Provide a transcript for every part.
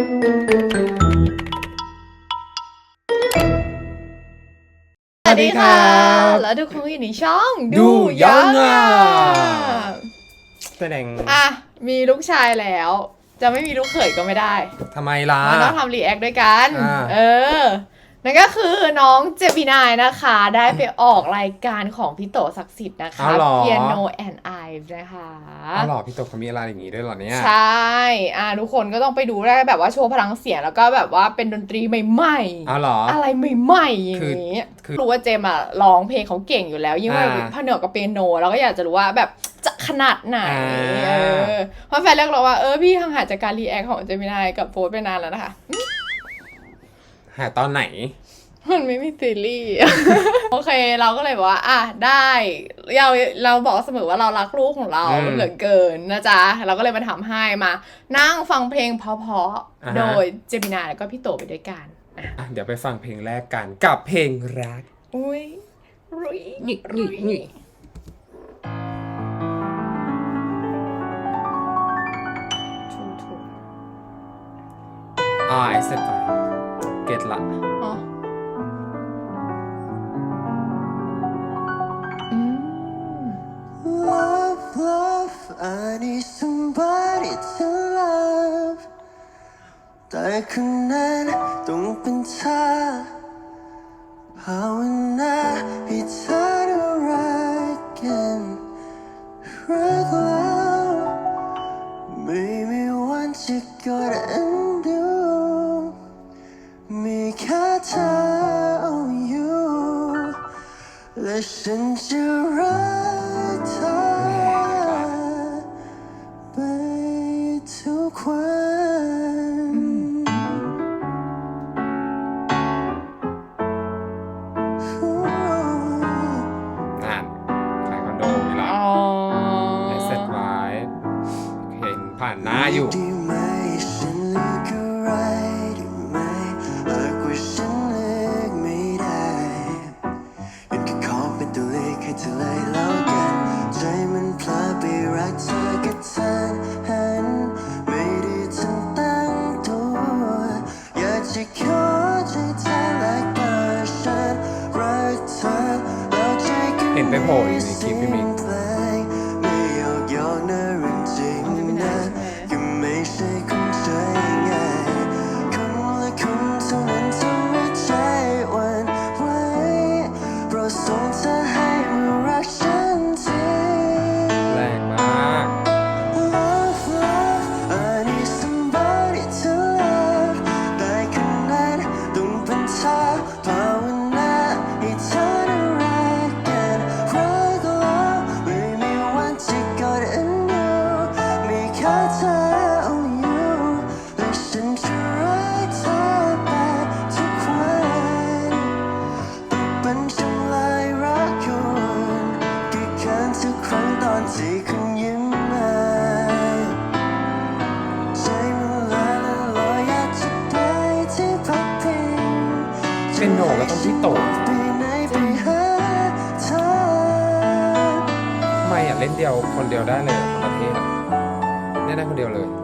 สวัสดีครับแล้วทุกคนอยู่ในช่องดูยังอะอะแสดงอะ มีลูกชายแล้ว จะไม่มีลูกเขยก็ไม่ได้ทำไมล่ะ มันต้องทำรีแอคด้วยกันอ่าเออ นั่นก็คือน้องเจมินายนะคะ ได้ไปออกรายการของพี่โตศักดิ์สิทธิ์นะคะเอาเหรอ Piano and I นะคะอ้าวเหรอพี่ตกเขามีอะไรอย่างงี้ด้วยเหรอเนี่ย ใช่อ่าทุกคนก็ต้องไปดูได้แบบว่าโชว์พลังเสียงแล้วก็แบบว่าเป็นดนตรีใหม่ๆอ้าวเหรอ อะไรใหม่ๆอย่างนี้คือรู้ว่าเจมส์อะร้องเพลงเขาเก่งอยู่แล้ว ยิ่งว่าอ่าผนวกกับเปียโนเราก็อยากจะรู้ว่าแบบจะขนาดไหนอ่า เออเพราะแฟนเรียกเราว่าเออพี่ห่างหายจากการรีแอคของเจมินายกับโฟร์ไปนานแล้วนะคะ หาตอนไหน มันไม่มีซีรีส์ โอเค เราก็เลยบอกว่า อะได้เราเราบอกเสมอว่าเรารักลูกของเราอืมเหลือเกินนะจ๊ะ เราก็เลยมาทำให้มา นั่งฟังเพลงเพราะอ่าฮะๆโดยเจมินายแล้วก็พี่โตไปด้วยกันอะอะเดี๋ยวไปฟังเพลงแรกกันกับเพลงรัก อุ้ยรุยนี่นี่นี่ถูกถูกอ่าไอเซ็ตไป เก็ตละอ๋ออืม Love, love, I need somebody to love แต่คนนั้นต้องเป็นเธอภาวนาให้เธอได้รักกันรักแล้วไม่มีวันจะกดอัน ฉันจะรักเธอไปทุกวันอ่านขายคอนโดนี่ละอ๋อไอเซ็ตไว้เห็นผ่านหน้าอยู่ได้ เป็นโหนก็ต้องพี่โตไปไหนไปหาเธอทำไมอะเล่นเดียวคนเดียวได้เลยทั้งประเทศอะเล่นได้คนเดียวเลย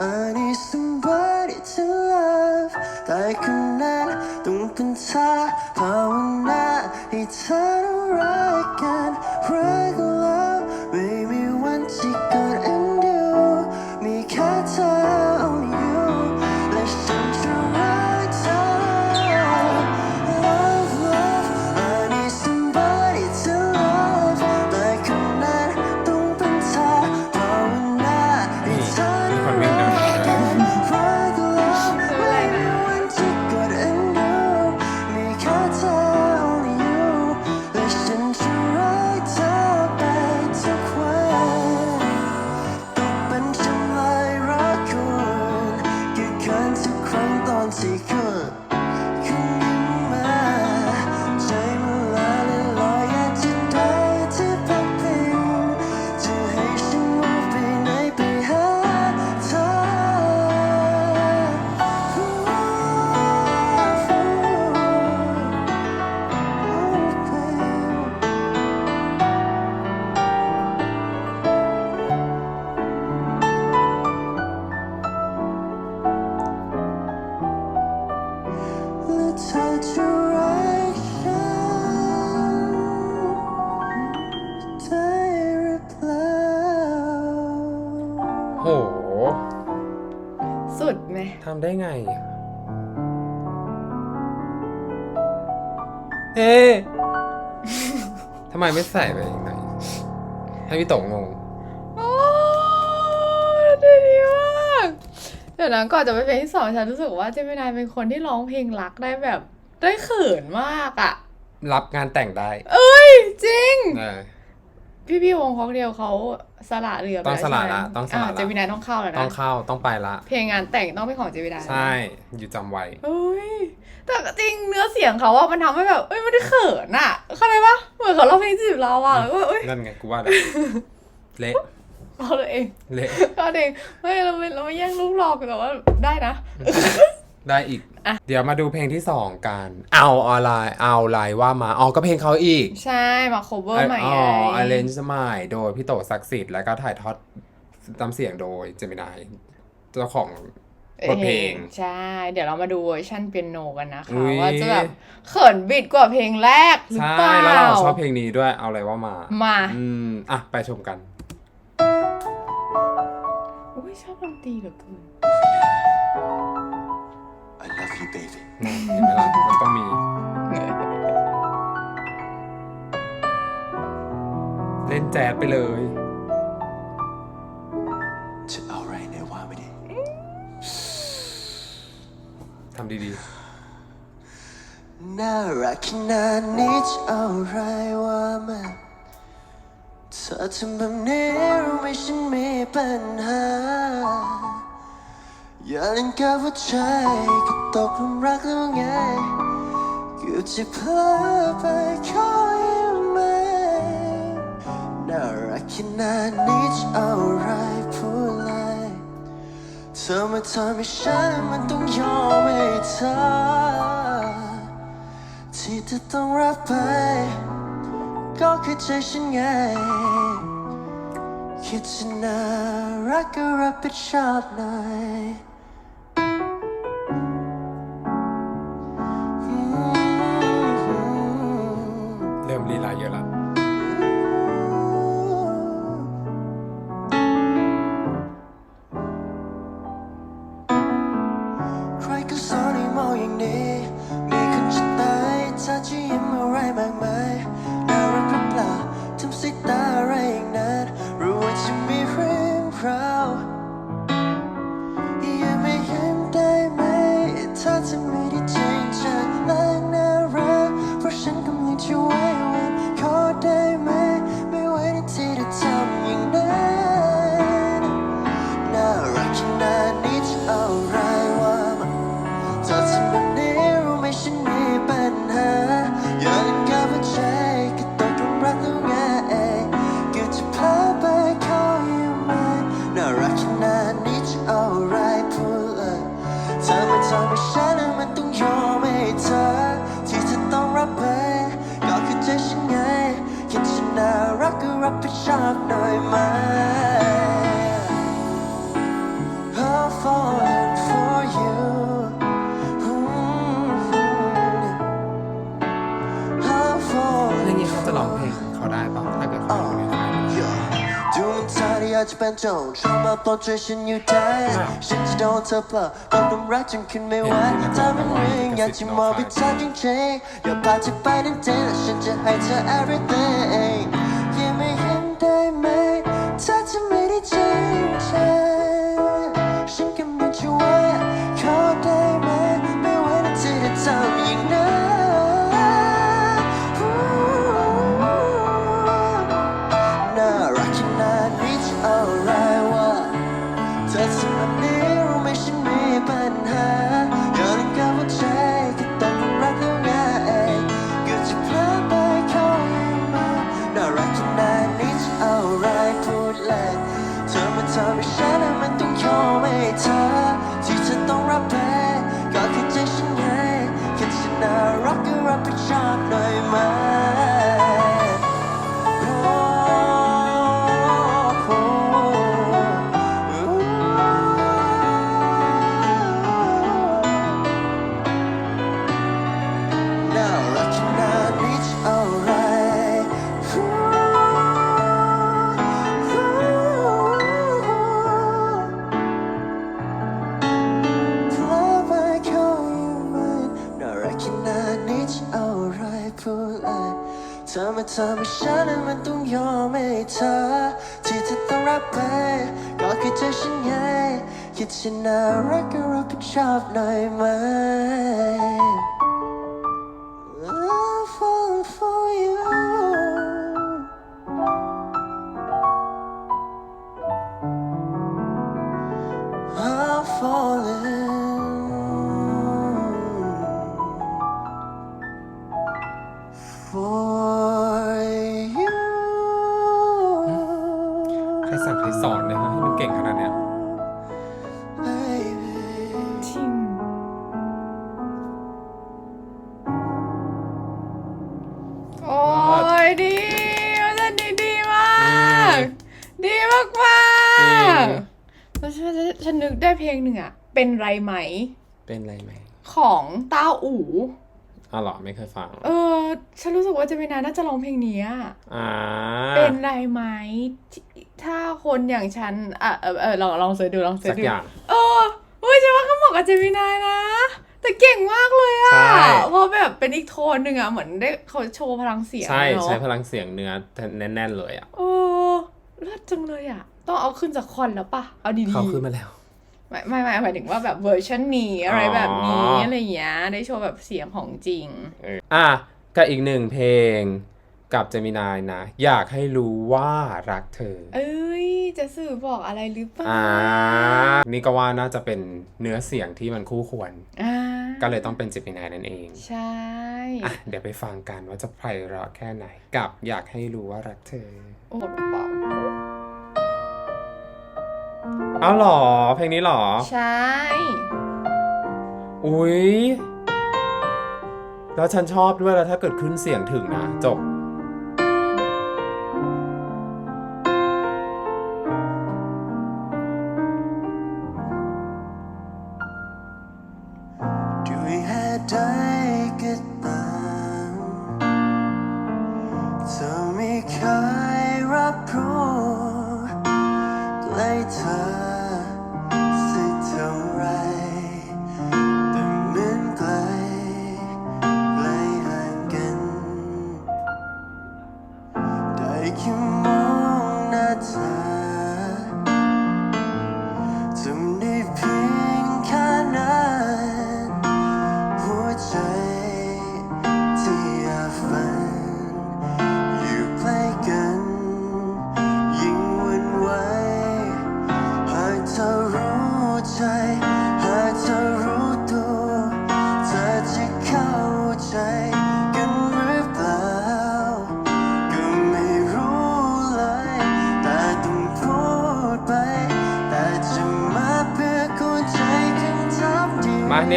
I need somebody to love แต่คนนั้นต้องเป็นเธอ สุดไหม ทำได้ไงอะเอ๊ะ ทำไมไม่ใส่ไปอีกหน่อยให้พี่โตงง โอ้ดีดีมาก เดี๋ยวนะก่อนจะไปเพลงที่สองฉันรู้สึกว่าเจมินายเป็นคนที่ร้องเพลงรักได้แบบได้เขินมากอะรับงานแต่งได้ เอ้ย จริง เออ พี่พี่ๆวงค็อกเทลเขาสละเรือไปต้องสละใช่ไหมละต้องสละละาเจมินายต้องเข้าแล้วต้อนะงเข้าต้องไปละ เพลงงานแต่งต้องเป็นของเจมินายใช่ อยู่จำไว้เฮ้ยแต่จริงเนื้อเสียงเขาว่ามันทำให้แบบเอ้ยไม่ได้เขินอะเข้าใจปะเหมือนเขาร้องเพลงจีบเราอะแล้วก็เอ้ยนั่นไงกูว่าแล้วเละเราเลยเองเละเราเองเฮ้ยเราไม่เราไม่แย่งลูกหลอกแต่ว่าได้นะ ได้อีก อะ เดี๋ยวมาดูเพลงที่สองกัน เอาอะไรเอาอะไรว่ามาอ๋อก็เพลงเขาอีกใช่มาโคเวอร์ใหม่อ๋ไงอ a r r a n g e ใหม่โดยพี่โตศักดิ์สิทธิ์แล้วก็ถ่ายทอดตามเสียงโดยเจมินายเจ้าของบทเพลงใช่ เดี๋ยวเรามาดูเวอร์ชันเปียโนกันนะคะอุ๊ยว่าจะแบบเขินบิดกว่าเพลงแรกหรือใช่เปล่าแล้วเราชอบเพลงนี้ด้วยเอาอะไรว่ามา มาอืมอะ ไปชมกันอุ้ยชอบดนตรีเหลือเกิน I love you baby นะเห็นไหมล่ะมันต้องมี เล่นแจ๊สไปเลย จะเอาอะไรเนี่ยว่าไม่ดีทำดีน่ารักขนาดนี้จะเอาอะไรว่ามาเธอทำแบบนี้รู้ไหมฉันมีปัญหา อย่าเล่นกับหัวใจก็ตกหลุมรักแล้วไงเกือบจะเพลอไปขอยไหมน่ารักขนาดนี้จะเอาอะไรพูดเลยเธอมาทำให้ฉันมันต้องยอมให้เธอที่เธอต้องรับไป ก็คือใจฉันไงคิดจะน่ารักก็รับผิดชอบหน่อย กจะมองไปทางจริงๆอย่าพาเธอไปนั่นเองและฉันจะให้เธอ everything คิดฉันน่ารักก็รับผิดชอบหน่อยไหม I fall for you I fall for you ใครสั่งใครสอนเนี่ยฮะให้มันเก่งขนาดเนี้ย เป็นไรไหม ของต้าอู่อ้าวเหรอไม่เคยฟัง เออ ฉันรู้สึกว่าเจะเป็นนาน่าจะร้องเพลงนี้อะอ่า เป็นไรไหมที่ถ้าคนอย่างฉัน อะเออเออลองลองเสิร์ชดูลองเสิร์สัชกดู อย่าง เออเฮ้ยฉันว่าก็เหมาะกับเจมินายนะ แต่เก่งมากเลยอะใช่เพราะแบบเป็นอีกโทนหนึ่งอะเหมือนได้เขาโชว์พลังเสียงใช่เนาะใช้พลังเสียงเนื้อแน่น ๆ เลยอะเออเลิศจังเลยอะต้องเอาขึ้นจากคอนแล้วปะเอาดีๆเขาขึ้นมาแล้ว ไม่ไม่ไม่หมายถึงว่าแบบเวอร์ชันนี้อะไรแบบนี้อ๋อออะไรอย่างเงี้ยได้โชว์แบบเสียงของจริงเอออะกับอีกหนึ่งเพลงกับเจมินายนะ อยากให้รู้ว่ารักเธอ เอ้ย จะสื่อบอกอะไรหรือเปล่าอ่านี่ก็ว่าน่าจะเป็นเนื้อเสียงที่มันคู่ควรอ่าก็เลยต้องเป็นเจมินายนั่นเอง ใช่อะเดี๋ยวไปฟังกันว่าจะไพเราะแค่ไหน กับอยากให้รู้ว่ารักเธอ โอ้โห เปล่าเอาเหรอ เพลงนี้เหรอ ใช่ อุ๊ยแล้วฉันชอบด้วยแล้วถ้าเกิดขึ้นเสียงถึงนะ จบ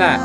แหละ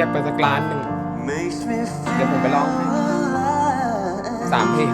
รียกไปสักล้านหนึ่ง makes me เดี๋ยวผมไป feel ร้องให้ alive. สามเพลง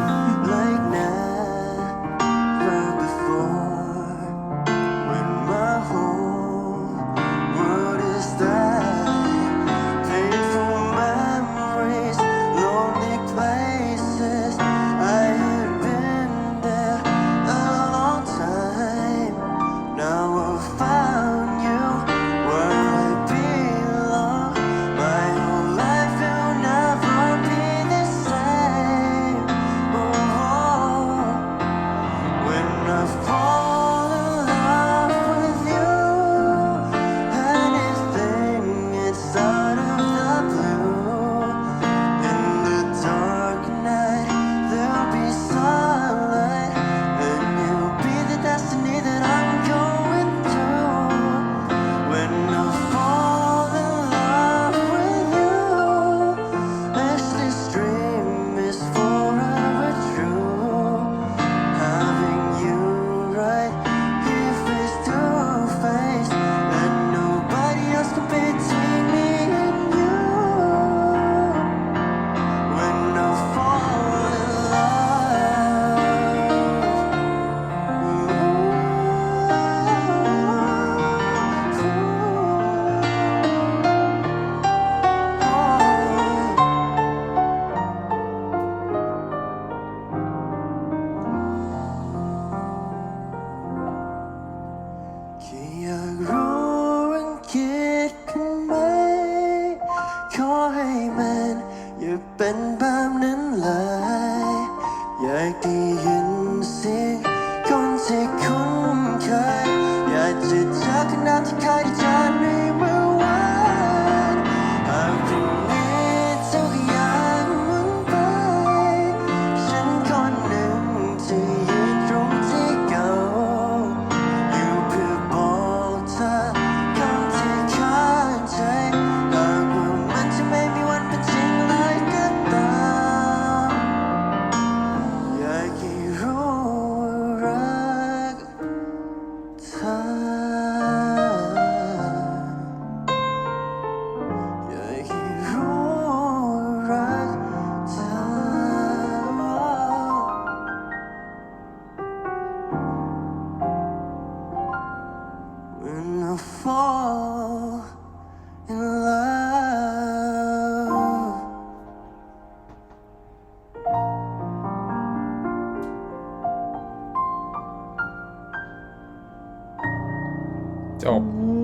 จบ โอ้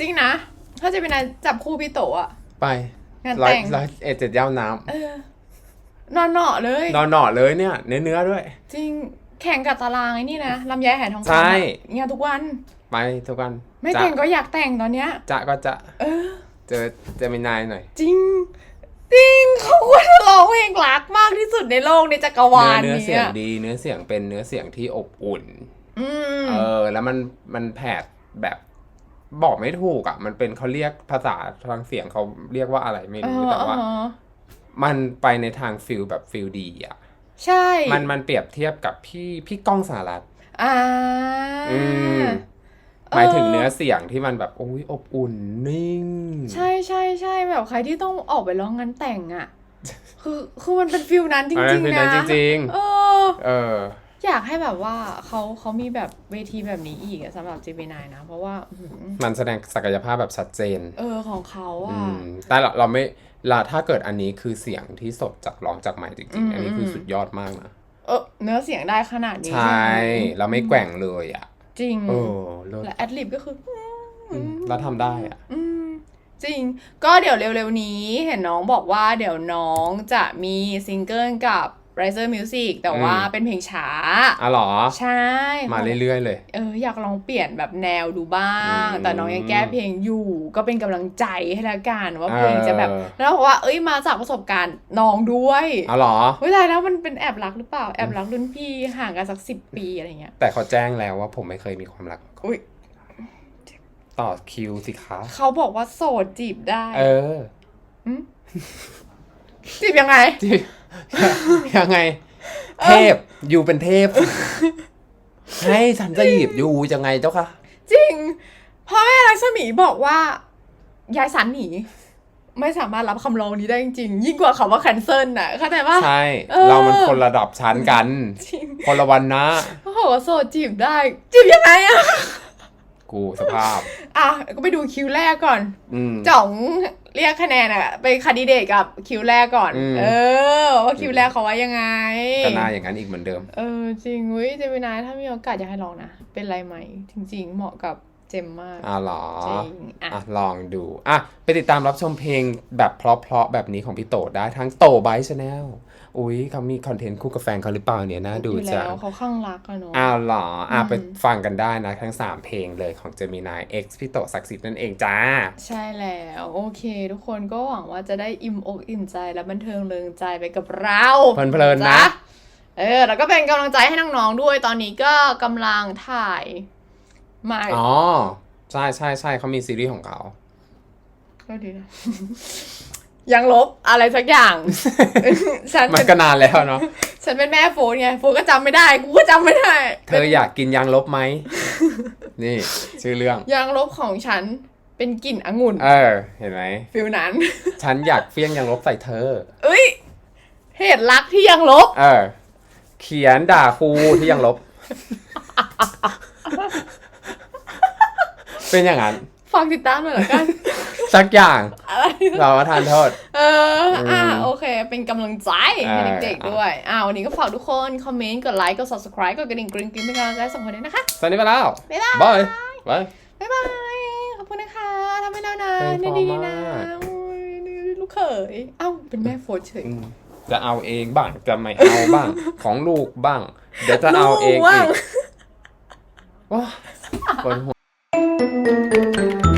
จริงนะ ถ้าจะเป็นนายจับคู่พี่โตอะ ไปงานร้อยแต่ง ร้อยเอ็ดเจ็ดย่าวน้เออนอนเหนาะเลยำนอนหน่อเลยเนี่ย เนื้อเนื้อๆด้วย จริงแข่งกับตารางไอ้นี่นะลำไยแห่ทองคำอะใช่ เนี่ยทุกวัน ไปทุกวันไม่จะแต่งก็อยากแต่งตอนเนี้ย จะก็จะเออ เจอเจมินายหน่อย จริง จริงเขาควรจะร้องเพลงรักมากที่สุดในโลกในจักรวาเนื้อลเนื้อเสียเนี้งยดี เนื้อเสียงเป็นเนื้อเสียงที่อบอุ่น อืม เออ แล้วมันมันแผดแบบบอกไม่ถูกอะ มันเป็นเขาเรียกภาษาทางเสียงเขาเรียกว่าอะไรไม่เอรู้อแต่ว่าเออมันไปในทางฟิลแบบฟิลดีอะ ใช่มันมันเปรียบเทียบกับพี่พี่ก้องสารัตอ่าอืม หมายถึงเนื้อเสียงที่มันแบบโอ้ยอบอุ่นนิ่ง ใช่ใช่ใช่แบบใครที่ต้องออกไปร้องงานแต่งอะ คือคือมันเป็นฟิลนั้นจอันนั้รินงคือๆนั้นะนจริงเออๆเออ อยากให้แบบว่าเขาเขามีแบบเวทีแบบนี้อีกอะสำหรับ j จ n นะ เพราะว่าอื้อหือมันแสดงศักยภาพแบบชัดเจน เออของเขาอือะมแต่เราเราไม่ละถ้าเกิดอันนี้คือเสียงที่สดจากร้องจากใหม่จอืริงมๆอันนี้คืออืมสุดยอดมากนะเออเนื้อเสียงได้ขนาดนี้ใช่เราไม่แกว่งเลยอะ จริงเออเลิศและแอดลิบก็คืออืมแล้วทำได้อะ อืมจริง ก็เดี๋ยวเร็วๆนี้เห็นน้องบอกว่าเดี๋ยวน้องจะมีซิงเกิลกับ Riser Music แต่ว่าอืมเป็นเพลงช้าอะเหรอ ใช่ มาเรื่อย ๆ เลย เออ อยากลองเปลี่ยนแบบแนวดูบ้างอืมแต่น้องยังแก้เพลงอยู่ ก็เป็นกำลังใจให้ละกันว่าเพลงเออจะแบบ แล้วบอกว่าเอ้ยมาจากประสบการณ์น้องด้วยอะเหรอเฮ้ยตายแล้วมันเป็นแอบรักหรือเปล่าแอบรักรุ่นพี่ห่างกันสักสิบปีอะไรเงี้ย แต่เขาแจ้งแล้วว่าผมไม่เคยมีความรักอุ้ยต่อคิวสิคะเขาบอกว่าโสดจีบได้ เออจีบยังไงที่ ยังไง เทพอยู่เป็นเทพ ให้ฉันจะหยิบอยู่ยังไงเจ้าคะจริงพ่อแม่รักษมีบอกว่าย้ายสันหนีไม่สามารถรับคำร้องนี้ได้จริงๆยิ่งกว่าคำว่า cancel น่ะเข้าใจปะใช่เออเรามันคนระดับชั้นกันจริงคนละวันนะเขาบอกว่าโสดจีบได้ จีบยังไงอะ กูสภาพ อะก็ไปดูคิวแรกก่อน อืม จ่องเรียกคะแนนอะไปคันดิเดตกับคิวแรกก่อน อืม เออ ว่าคิวแรกเขาว่ายังไงก็น่าอย่างนั้นอีกเหมือนเดิม เออ จริงเว้ยเจมินายถ้ามีโอกาสอยากให้ลองนะ เป็นไรไหม จริง ๆ เหมาะกับเจมมาก อะเหรอ จริง อะ อะลองดู อะ ไปติดตามรับชมเพลงแบบเพราะๆแบบนี้ของพี่โตได้ทั้งโตไบชแนล อุ้ยเขามีคอนเทนต์คู่กับแฟนเขาหรือเปล่าเนี่ยน่าดูอยู่จัแล้งวเขาข้างรักอะเนาะอ้าวเหรออะอืมไปฟังกันได้นะ ทั้ง 3 เพลงเลยของ Gemini X พี่โตศักดิ์สิทธิ์นั่นเองจ้า ใช่แล้ว โอเค ทุกคนก็หวังว่าจะได้อิ่มอกอิ่มใจและบันเทิงเริงใจไปกับเราเพลินๆนะจ๊เออแล้วก็เป็นกำลังใจให้น้องๆด้วยตอนนี้ก็กำลังถ่ายใหม่อ๋อ ใช่ใช่ใช่เขามีซีรีส์ของเขาก็ดีนะ ยังลบอะไรสักอย่าง ฉันมันเป็นก็นานแล้วเนาะ ฉันเป็นแม่โฟนไงโฟนก็จำไม่ได้กูก็จำไม่ได้เธออยากกินยางลบไหม นี่ ชื่อเรื่อง ยังลบของฉันเป็นกลิ่นองุ่นเออ เห็นไหม ฟิลนั้น ฉันอยากเฟี้ยงยางลบใส่เธอ เอ้ยเหตุรักที่ยังลบ เออ เขียนด่าครูที่ยังลบ เป็นอย่างนั้น ฟังติดตามหน่อยละกัน สักอย่าง อะไร เรามาทานโทษ เออ อ่า อืมโอเค เป็นกำลังใจให้เออ เด็กๆด้วย อ่า วันนี้ก็ฝากทุกคน คอมเมนต์ กดไลค์ กด subscribe กดกระดิ่งกริ๊งกริ๊งเป็นกำลังใจให้สองคนด้วยนะคะ สวัสดีไปแล้ว บ๊ายบาย บาย บาย บ๊ายบาย ขอบคุณนะคะทำให้เรานะเพลงเพราะดีๆนะมาก โอ้ยลูกเขย เอ้า เป็นแม่โฟนเฉย อืมจะเอาเองบ้าง จะไม่เอาบ้าง ของลูกบ้าง เดี๋ยวจะเอาเองลูกบ้าอีงกว้าปวดหัว